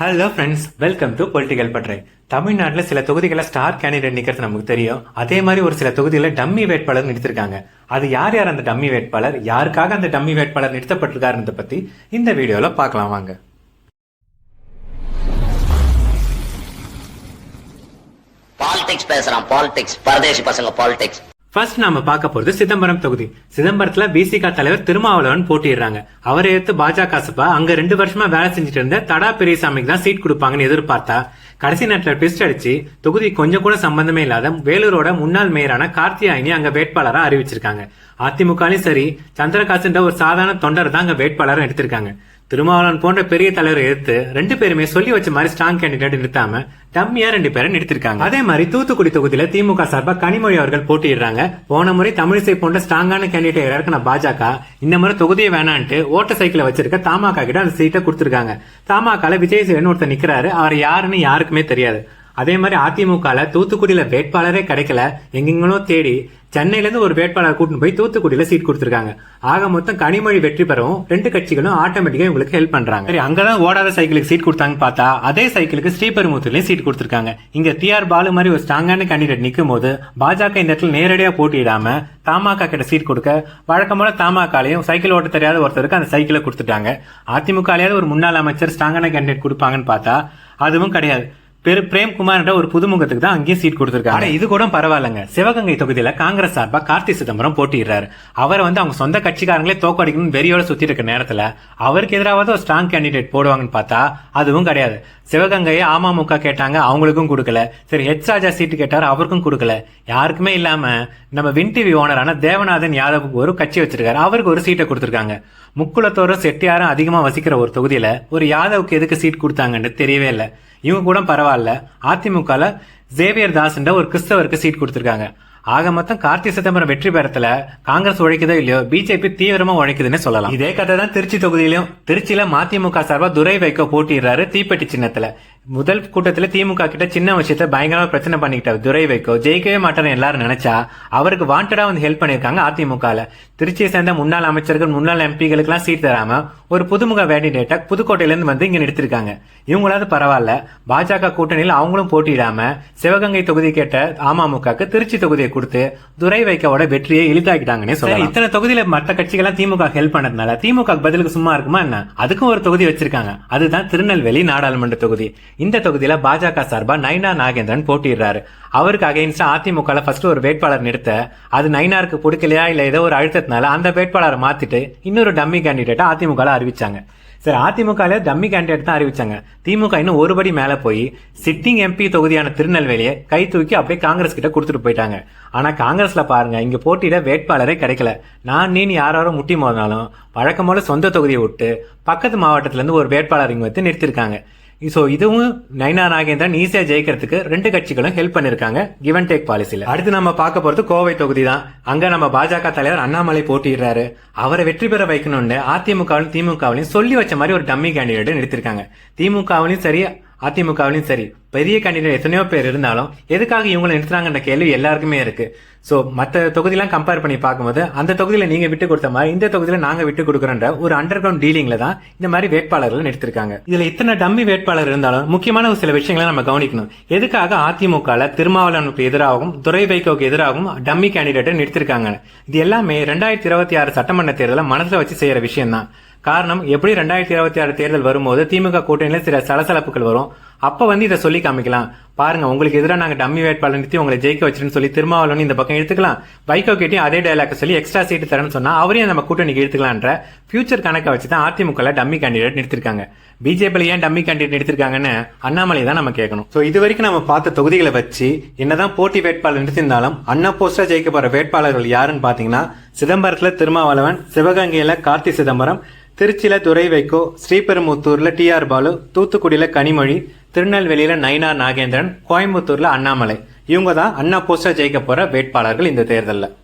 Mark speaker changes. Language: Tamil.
Speaker 1: Hello friends welcome to political பட்ரை தமிழ்நாட்டில் சில தொகுதிகளில் ஸ்டார் கேண்டிடேட் நிற்கிறது நமக்கு தெரியும். அதே மாதிரி ஒரு சில தொகுதிகளில் டம்மி வேட்பாளர் நிறுத்திருக்காங்க. அது யார் யார் அந்த டம்மி வேட்பாளர்? யாருக்காக அந்த டம்மி வேட்பாளர் நிறுத்தப்பட்டிருக்காருன்றத பற்றி இந்த வீடியோவில் பார்க்கலாம் வாங்க.
Speaker 2: பாலிடிக்ஸ் பேசுறான். பாலிடிக்ஸ் பரதேசி பசங்க பாலிடிக்ஸ்
Speaker 1: ஃபர்ஸ்ட் நாம பார்க்க போறது சிதம்பரம் தொகுதி. சிதம்பரத்துல பிசிக தலைவர் திருமாவளவன் போட்டிடுறாங்க அவரை எடுத்து பாஜக சபா அங்க ரெண்டு வருஷமா வேலை செஞ்சுட்டு இருந்த தடா பெரியசாமிக்கு தான் சீட் கொடுப்பாங்கன்னு எதிர்பார்த்தா. கடைசி நேரத்தில் ட்விஸ்ட் அடிச்சு தொகுதி கொஞ்சம் கூட சம்பந்தமே இல்லாத வேலூரோட முன்னாள் மேயரான கார்த்தியாயினி அங்க வேட்பாளராக அறிவிச்சிருக்காங்க. அதிமுகலையும் சரி சந்திரகாசுன்ற ஒரு சாதாரண தொண்டர் தான் அங்க வேட்பாளரும் எடுத்திருக்காங்க. திருமாவளவன் போன்ற பெரிய தலைவரை எதிர்த்து ரெண்டு பேருமே சொல்லி வச்ச மாதிரி ஸ்ட்ராங் கேண்டிடேட் நிறுத்தாம டம்மியா ரெண்டு பேரை நிறுத்திருக்காங்க. அதே மாதிரி தூத்துக்குடி தொகுதியில திமுக சார்பா கனிமொழி அவர்கள் போட்டியிடுறாங்க. போன முறை தமிழிசை போன்ற ஸ்ட்ராங்கான கேண்டிடேட் இறக்குன பாஜக. இந்த முறை தொகுதியை வேணான்ட்டு ஓட்ட சைக்கிளை வச்சிருக்க தமாக கிட்ட அந்த சீட்டை கொடுத்திருக்காங்க. தமாகால விஜய் சேவன் ஒருத்தர் நிக்கிறாரு. அவர் யாருன்னு யாருக்குமே தெரியாது. அதே மாதிரி அதிமுகல தூத்துக்குடியில வேட்பாளரே கிடைக்கல. எங்கெங்களோ தேடி சென்னையில இருந்து ஒரு வேட்பாளர் கூட்டிட்டு போய் தூத்துக்குடியில சீட் கொடுத்துருக்காங்க. ஆக மொத்தம் கனிமொழி வெற்றி பெறவும் ரெண்டு கட்சிகளும் ஆட்டோமேட்டிக்கா உங்களுக்கு ஹெல்ப் பண்றாங்க. சரி அங்கதான் ஓடாத சைக்கிளுக்கு சீட் கொடுத்தாங்கன்னு பார்த்தா அதே சைக்கிளுக்கு ஸ்ரீபெருமுத்தூர்லயும் சீட் கொடுத்துருக்காங்க. இங்க டிஆர் பாலு மாதிரி ஒரு ஸ்ட்ராங்கான கேண்டிடேட் நிற்கும் போது பாஜக இந்த இடத்துல நேரடியா போட்டியிடாம தமாக கிட்ட சீட் கொடுக்க வழக்கமான தமாகாலையும் சைக்கிள் ஓட்ட தெரியாத ஒருத்தருக்கு அந்த சைக்கிளை கொடுத்துட்டாங்க. அதிமுகலையாவது ஒரு முன்னாள் அமைச்சர் ஸ்ட்ராங்கான கேண்டிடேட் கொடுப்பாங்கன்னு பார்த்தா அதுவும் கிடையாது. பெரு பிரேம்குமார்ன்ற ஒரு புதுமுகத்துக்கு தான் அங்கேயும் சீட் கொடுத்துருக்காங்க. இது கூட பரவாயில்லங்க. சிவகங்கை தொகுதியில காங்கிரஸ் சார்பா கார்த்தி சிதம்பரம் போட்டிடுறாரு அவரை வந்து அவங்க சொந்த கட்சிக்காரங்களே தோக்கடிக்கணும்னு வெறியோட சுத்தி இருக்க நேரத்துல அவருக்கு எதிராவது ஒரு ஸ்ட்ராங் கேண்டிடேட் போடுவாங்கன்னு பார்த்தா அதுவும் கிடையாது. சிவகங்கையை அமமுக கேட்டாங்க அவங்களுக்கும் கொடுக்கல. சரி ஹெச் ராஜா சீட்டு கேட்டார் அவருக்கும் கொடுக்கல. யாருக்குமே இல்லாம நம்ம வின் டிவி ஓனரான தேவநாதன் யாதவுக்கு ஒரு கட்சி வச்சிருக்காரு அவருக்கு ஒரு சீட்டை கொடுத்துருக்காங்க. முக்குளத்தோரும் செட்டியாரும் அதிகமா வசிக்கிற ஒரு தொகுதியில ஒரு யாதவுக்கு எதுக்கு சீட் கொடுத்தாங்கன்னு தெரியவே இல்லை. இவங்க கூட பரவாயில்ல. அதிமுகல ஜேவியர் தாஸ்ன்ற ஒரு கிறிஸ்தவருக்கு சீட் கொடுத்துருக்காங்க. ஆக மொத்தம் கார்த்தி சிதம்பரம் வெற்றி பெறத்துல காங்கிரஸ் உழைக்குதோ இல்லையோ பிஜேபி தீவிரமா உழைக்குதுன்னு சொல்லலாம். இதே கதை தான் திருச்சி தொகுதியிலும் திருச்சியில மதிமுக சார்பா துரை வைக்க போட்டிடுறாரு தீப்பெட்டி சின்னத்துல. முதல் கூட்டத்துல திமுக கிட்ட சின்ன விஷயத்த பயங்கரமா பிரச்சனை பண்ணிக்கிட்டாரு துரை வைக்கோ ஜெயிக்கவே மாட்டாருன்னு எல்லாரும் நினைச்சா அவருக்கு வாண்டடா வந்து ஹெல்ப் பண்ணிருக்காங்க அதிமுகல. திருச்சியை சேர்ந்த முன்னாள் அமைச்சர்கள் முன்னாள் எம்பிகளுக்கு எல்லாம் சீட் தராம ஒரு புதுமுக வேண்டிடேட்டா புதுக்கோட்டையில இருந்து வந்து இங்க நிறுத்திருக்காங்க. இவங்களாவது பரவாயில்ல. பாஜக கூட்டணியில் அவங்களும் போட்டியிடாம சிவகங்கை தொகுதி கேட்ட அமமுகக்கு திருச்சி தொகுதியை கொடுத்து துரை வைக்கோட வெற்றியை இழுத்தாக்கிட்டாங்கன்னே சொல்லலாம். இத்தனை தொகுதியில மற்ற கட்சிகள்லாம் திமுக ஹெல்ப் பண்ணதுனால திமுக பதிலுக்கு சும்மா இருக்குமா என்ன? அதுக்கும் ஒரு தொகுதி வச்சிருக்காங்க. அதுதான் திருநெல்வேலி நாடாளுமன்ற தொகுதி. இந்த தொகுதியில பாஜக சார்பா நைனா நாகேந்திரன் போட்டிடுறாரு அவருக்கு அகைன்ஸ்டா அதிமுக ஃபர்ஸ்ட் ஒரு வேட்பாளர் நிறுத்த அது நைனாருக்கு பிடிக்கலையா இல்ல ஏதோ ஒரு அழுத்தத்தினால அந்த வேட்பாளரை மாத்திட்டு இன்னொரு டம்மி கேண்டிடேட்டா அதிமுக அறிவிச்சாங்க. சரி அதிமுக டம்மி கேண்டிடேட் தான் அறிவிச்சாங்க. திமுக இன்னும் ஒருபடி மேல போய் சிட்டிங் எம்பி தொகுதியான திருநெல்வேலியை கை தூக்கி அப்படியே காங்கிரஸ் கிட்ட கொடுத்துட்டு போயிட்டாங்க. ஆனா காங்கிரஸ்ல பாருங்க இங்க போட்டியிட வேட்பாளரே கிடைக்கல. நான் நீ யாராரும் முட்டி மோதினாலும் வழக்கம் போல சொந்த தொகுதியை விட்டு பக்கத்து மாவட்டத்திலிருந்து ஒரு வேட்பாளர் இங்க வந்து நிறுத்திருக்காங்க ஸோ இதுவும் நைனா நாகேந்திரன் ஈஸியாக ஜெயிக்கிறதுக்கு ரெண்டு கட்சிகளும் ஹெல்ப் பண்ணிருக்காங்க கிவ் அண்ட் டேக் பாலிசியில் அடுத்து நம்ம பார்க்க போகிறது கோவை தொகுதி தான். அங்கே நம்ம பாஜக தலைவர் அண்ணாமலை போட்டிடுறாரு அவரை வெற்றி பெற வைக்கணும்னு அதிமுகவிலும் திமுகவிலையும் சொல்லி வச்ச மாதிரி ஒரு டம்மி கேண்டிடேட் நிறுத்திருக்காங்க. திமுகவிலையும் சரி அதிமுகவிலையும் சரி பெரிய கேண்டிடேட் எத்தனையோ பேர் இருந்தாலும் எதுக்காக இவங்களை நிறுத்துறாங்கன்ற கேள்வி எல்லாருக்குமே இருக்கு. ஸோ மற்ற தொகுதியெல்லாம் கம்பேர் பண்ணி பார்க்கும்போது அந்த தொகுதியில் நீங்க விட்டு கொடுத்த மாதிரி இந்த தொகுதியில் நாங்க விட்டு கொடுக்குறோன்ற ஒரு அண்டர் கிரவுண்ட் டீலிங்ல தான் இந்த மாதிரி வேட்பாளர்கள் நிறுத்திருக்காங்க இதுல இத்தனை டம்மி வேட்பாளர் இருந்தாலும் முக்கியமான ஒரு சில விஷயங்களை நம்ம கவனிக்கணும். எதுக்காக அதிமுகல திருமாவளவனுக்கு எதிராகவும் துரை வைகோவுக்கு எதிராகவும் டம்மி கேண்டிடேட்டை நிறுத்திருக்காங்க? இது எல்லாமே ரெண்டாயிரத்தி இருபத்தி ஆறு சட்டமன்ற தேர்தலை மனசுல வச்சு செய்யற விஷயம் தான் காரணம் எப்படி ரெண்டாயிரத்தி இருபத்தி ஆறு தேர்தல் வரும்போது திமுக கூட்டணியில சில சலசலப்புகள் வரும். அப்ப வந்து இதை சொல்லி காமிக்கலாம். பாருங்க உங்களுக்கு எதிராக நாங்க டம்மி வேட்பாளர் நிறுத்தி உங்களை ஜெயிக்க வச்சிருன்னு சொல்லி திருமாவளவன் இந்த பக்கம் எடுத்துக்கலாம். வைகோ கேட்டையும் அதே டைலாக் சொல்லி எக்ஸ்ட்ரா சீட் தரேன்னு சொன்னா அவரையும் நம்ம கூட்டணிக்கு எடுத்துக்கலான்ற ஃபியூச்சர் கணக்கை வச்சு தான் அதிமுக டம்மி கேண்டிடேட் நிறுத்திருக்காங்க. பிஜேபியில் ஏன் டம்மி கேண்டிடேட் நிறுத்திருக்காங்கன்னு அண்ணாமலை தான் நம்ம கேட்கணும். ஸோ இது வரைக்கும் நம்ம பார்த்த தொகுதிகளை வச்சு என்னதான் போட்டி வேட்பாளர் நிறுத்திருந்தாலும் அண்ணா போஸ்டா ஜெயிக்க போற வேட்பாளர்கள் யாருன்னு பாத்தீங்கன்னா சிதம்பரத்துல திருமாவளவன் சிவகங்கையில கார்த்தி சிதம்பரம் திருச்சியில துறை வைகோ ஸ்ரீபெரும்புத்தூர்ல டி ஆர் பாலு தூத்துக்குடியில கனிமொழி திருநெல்வேலியில் நயினார் நாகேந்திரன் கோயம்புத்தூரில் அண்ணாமலை. இவங்க தான் அண்ணா போஸ்டா ஜெயிக்க போகிற வேட்பாளர்கள் இந்த தேர்தலில்.